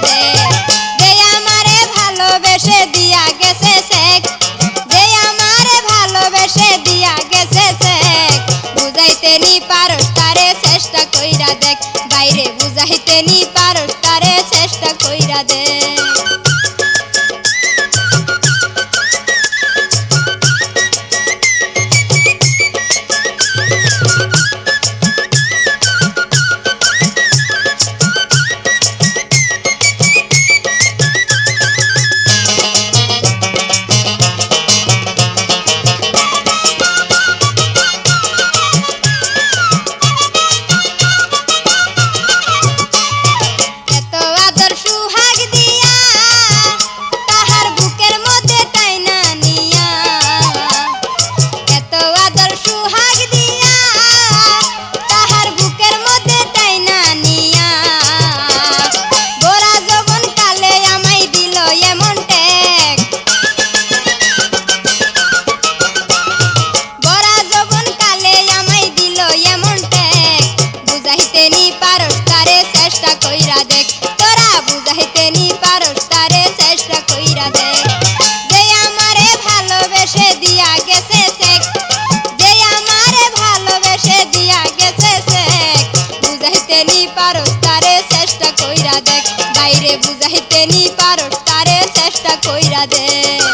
দিয়া দে। যে আমারে ভালোবেসে দিয়া গেছে শেখ, যে আমারে ভালোবেসে দিয়া গেছে দেখ, বাইরে বুঝাইতে নি পারস তারে চেষ্টা কইরা দেখ। চেষ্টা কইরা দেখ। তোরা বুঝাইতে নি পারস, তারে চেষ্টা কইরা দেখ। যে আমারে ভালোবেসে দিয়া গেছে সেক যে আমারে ভালোবেসে দিয়া গেছে সেক বুঝাইতে নি পারস, তারে চেষ্টা কইরা দেখ। বাইরে বুঝাইতে নি পারস, তারে চেষ্টা কইরা দেখ।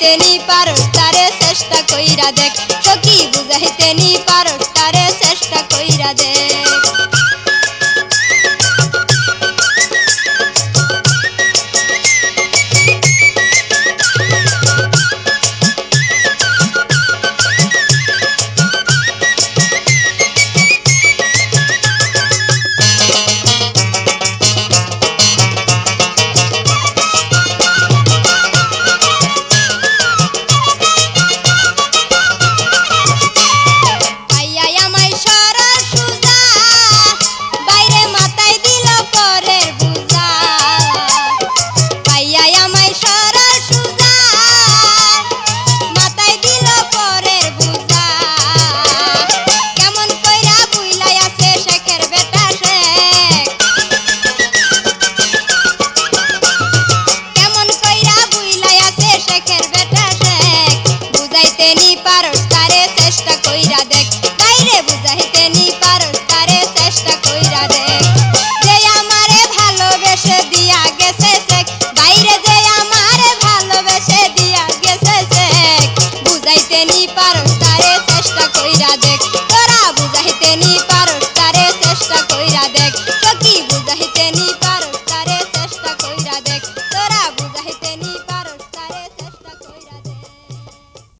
বুঝাইতে নি পারস তারে চেষ্টা কইরা দেখ। সখী বুঝাইতে নি পারস তারে চেষ্টা কইরা দেখ।